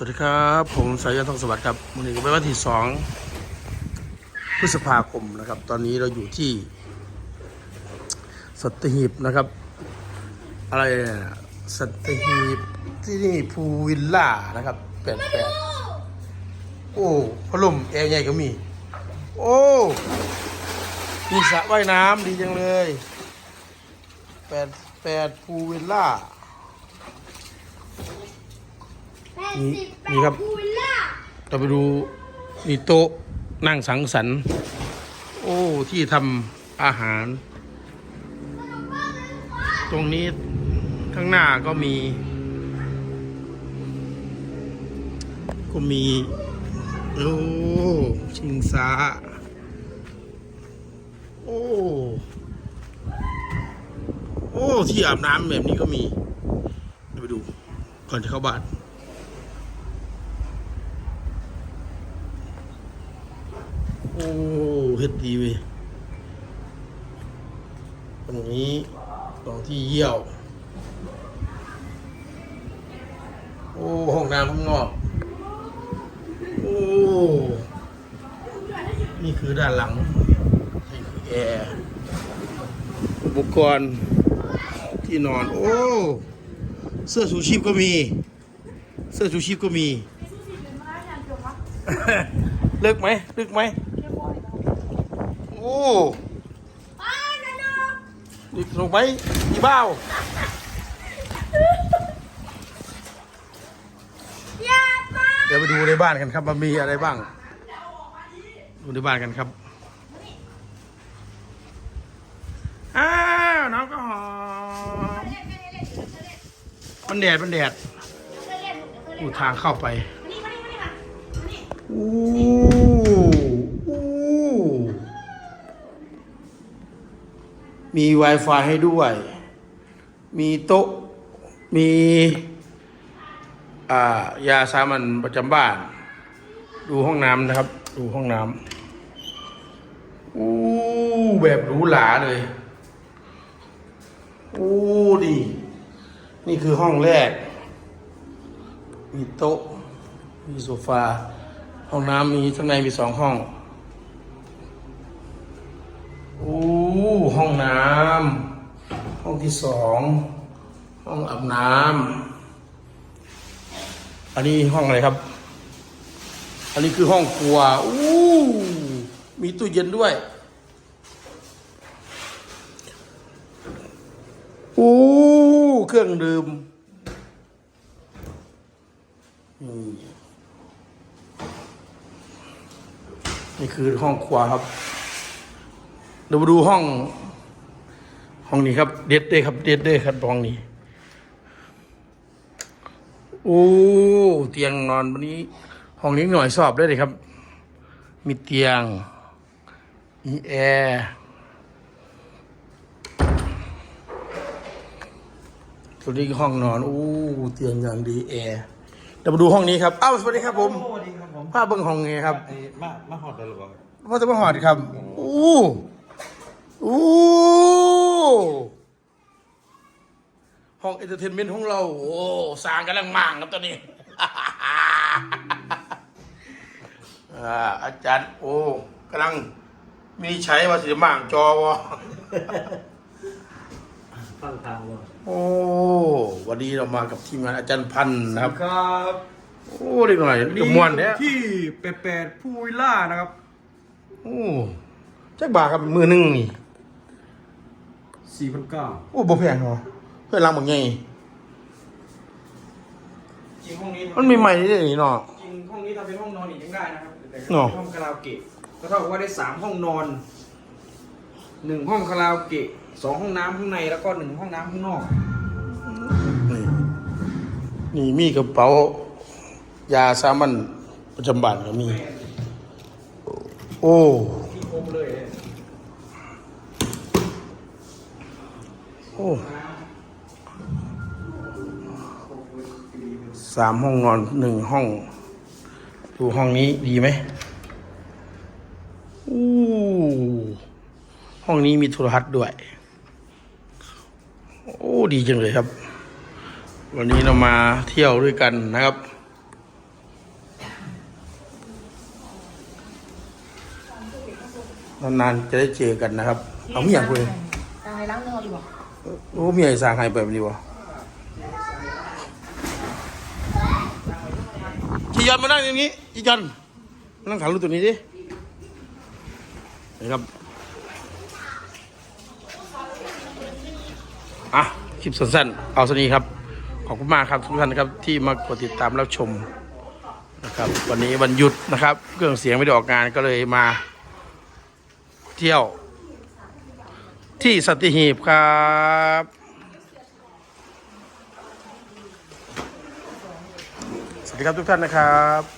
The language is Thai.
สวัสดีครับ ผมสายยันทองสวัสดิ์ครับวันนี้ก็เป็นวันที่สองพฤษภาคมนะครับ ตอนนี้เราอยู่ที่สัตหีบนะครับ อะไรสัตหีบที่นี่ภูวิลล่านะครับแปดแปดโอ้พัดลมแอร์ใหญ่ก็มี โอ้มีสระว่ายน้ำดีจังเลยแปดแปดภูวิลล่า แปดสิบแปนี่ดครับพูลล่าเราไปดูมีโต๊ะนั่งสังสรรค์ โอ้ที่ทำอาหาร ตรงนี้ข้างหน้าก็มี ก็มี โอ้ชิงซาโอ้โอ้ที่อาบน้ำแบบนี้ก็มีเดี๋ยวไปดูก่อนจะเข้าบ้าน อ้เฮ็ดดีเว้ยตรงนี้ตรงที่เยี่ยว โอ้ ห้องน้ำข้างนอก โอ้ นี่คือด้านหลัง นี่คือแอร์ อุปกรณ์ที่นอน โอ้ เสื้อชูชีพก็มี เสื้อชูชีพก็มี เลิกไหมเลิกไหม โอ้ป้าหนอนดิลงไปอีบ้าวอย่าป้าเดี๋ยวไปดูในบ้านกันครับมันมีอะไรบ้าง ดูในบ้านกันครับ อ้าว น้องก็หอมมันแดดมันแดดดูทางเข้าไปอู้อู้ มี Wi-Fi ให้ด้วย มีโต๊ะ มีอ่ายาสามัญประจำบ้าน ดูห้องน้ำนะครับ ดูห้องน้ำอู้แบบหรูหราเลยอู้ดีนี่คือห้องแรก มีโต๊ะ มีโซฟา ห้องน้ำมีข้างในมีสองห้อง อู้ห้องน้ำห้องที่สองห้องอาบน้ำอันนี้ห้องอะไรครับ อันนี้คือห้องครัวอู้มีตู้เย็นด้วยอู้เครื่องดื่มนี่คือห้องครัวครับ เรามาดูห้อง ห้องนี้ครับ เด็ดเด้ครับ เด็ดเด้ครับห้องนี้ โอ้เตียงนอนวันนี้ ห้องนี้หน่อยสอบได้เลยครับ มีเตียงมีแอร์ตัวนี้ก็ห้องนอนโอ้เตียงอย่างดีแอร์เรามาดูห้องนี้ครับอ้าวสวัสดีครับผมสวัสดีครับผมภาพเบิ้งห้องไงครับไอ้มา มาหอดเลยหรือเปล่าพ่อจะมาหอดครับ โอ้โอ้ห้องเอนเตอร์เทนเมนต์ของเรา โอ้สร้างกำลังมั่งครับตอนนี้อ่าอาจารย์ โอ้กำลังมีใช้ว่าสิมั่งจอวะฟังทางว่าโอ้วันนี้เรามากับทีมงานอาจารย์พันธ์นะครับ ครับโอ้เด็กหน่อยกระมวนเนี่ยที่แปดแปดผู้วิลล่านะครับ โอ้จักบาทครับมือหนึงนี่ สี่พันเก้าโอ้บ่แพงเหรอเพื่อนรังบางไงจริงห้องนี้มันมีใหม่ได้นี่เนาะ จริงห้องนี้ทำเป็นห้องนอนอีกยังได้นะครับแต่เนาะห้องคาราโอเกะก็เท่ากับว่าได้สามห้องนอนหนึ่งห้องคาราโอเกะสองห้องน้ำข้างในแล้วก็หนึ่งห้องน้ำข้างนอก นี่นี่มีกระเป๋ายาสามัญประจำบ้านก็มี โอ้ ที่ครบเลย โอ้สามห้องนอนหนึ่งห้อง ดูห้องนี้ดีไหมอู้ห้องนี้มีโทรทัศน์ด้วย โอ้ดีจังเลยครับ วันนี้เรามาเที่ยวด้วยกันนะครับนานๆจะได้เจอกันนะครับ เอาไม่อยากเลยตายล้างเนื้อดีกว่า โอ้มีไอ้สร้างให้แบบนี้วะจียอนมานั่งตรงนี้จียอนมานั่งถ่ารูตัวนี้ดินะครับอะคลิปสั้นๆเอาสนี้ครับ ขอบคุณมากครับทุกท่านครับที่มากดติดตามรับชมนะครับวันนี้วันหยุดนะครับ เครื่องเสียงไม่ได้ออกงานก็เลยมา เที่ยว ที่สติหีบครับสวัสดีครับทุกท่านนะครับ